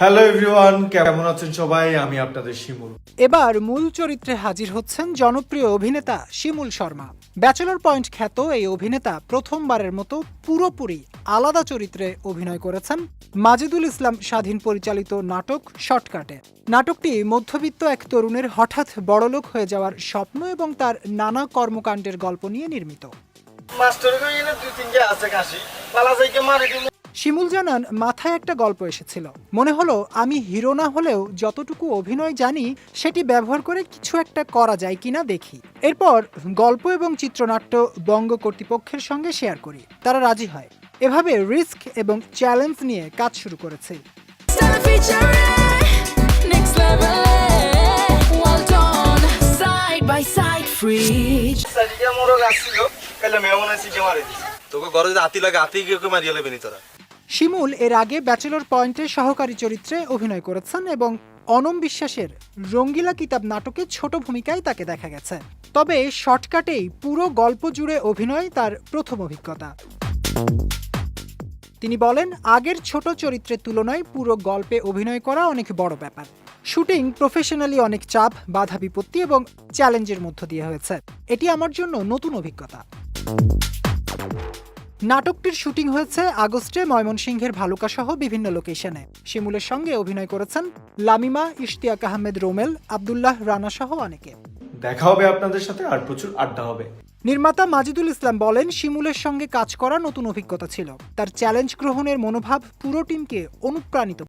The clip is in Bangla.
হ্যালো এভরিওয়ান কেমন আছেন সবাই? আমি আপনাদের শিমুল। এবার মূল চরিত্রে হাজির হচ্ছেন জনপ্রিয় অভিনেতা শিমুল শর্মা। ব্যাচেলর পয়েন্ট খ্যাত এই অভিনেতা প্রথমবারের মতো পুরোপুরি আলাদা চরিত্রে অভিনয় করেছেন মাজেদুল ইসলাম স্বাধীন পরিচালিত নাটক শর্টকাটে। নাটকটি মধ্যবিত্ত এক তরুণের হঠাৎ বড়লোক হয়ে যাওয়ার স্বপ্ন এবং তার নানা কর্মকাণ্ডের গল্প নিয়ে নির্মিত। মাস্টার দুই তিনটে আছে কাশি। পালা যাইকে মারি শিমুল জানান মাথায় একটা গল্প এসেছিল। মনে হলো আমি হিরো না হলেও যতটুকু অভিনয় জানি সেটি ব্যবহার করে কিছু একটা করা যায় কিনা দেখি। এরপর গল্প এবং চিত্রনাট্য বঙ্গ কর্তৃপক্ষের সঙ্গে শেয়ার করি। তারা রাজি হয়। এভাবে রিস্ক এবং চ্যালেঞ্জ নিয়ে কাজ শুরু করেছে। তোকে ঘরে যদি হাতি লাগে হাতি গিয়ে মারিয়ে লেবেনি তোরা। শিমুল এর আগে ব্যাচেলর পয়েন্টে সহকারী চরিত্রে অভিনয় করেছেন এবং অনম বিশ্বাসের রঙ্গিলা কিতাব নাটকে ছোট ভূমিকায় তাকে দেখা গেছে। তবে শর্টকাটেই পুরো গল্প জুড়ে অভিনয় তার প্রথম অভিজ্ঞতা। তিনি বলেন, আগের ছোট চরিত্রের তুলনায় পুরো গল্পে অভিনয় করা অনেক বড় ব্যাপার। শুটিং প্রফেশনালি অনেক চাপ, বাধা বিপত্তি এবং চ্যালেঞ্জের মধ্য দিয়ে হয়েছে। এটি আমার জন্য নতুন অভিজ্ঞতা। নাটকটির শুটিং হয়েছে আগস্টে ময়মনসিংহের ভালুকা সহ বিভিন্ন লোকেশনে। শিমুলের সঙ্গে অভিনয় করেছেন লামিমা ইশতিয়াক আহমেদ রোমেল আবদুল্লাহ রানা সহ অনেকে। দেখা হবে আপনাদের সাথে আর প্রচুর আড্ডা হবে। নির্মাতা মাজিদুল ইসলাম বলেন শিমুলের সঙ্গে কাজ করা নতুন অভিজ্ঞতা ছিল। তার চ্যালেঞ্জ গ্রহণের মনোভাব পুরো টিমকে অনুপ্রাণিত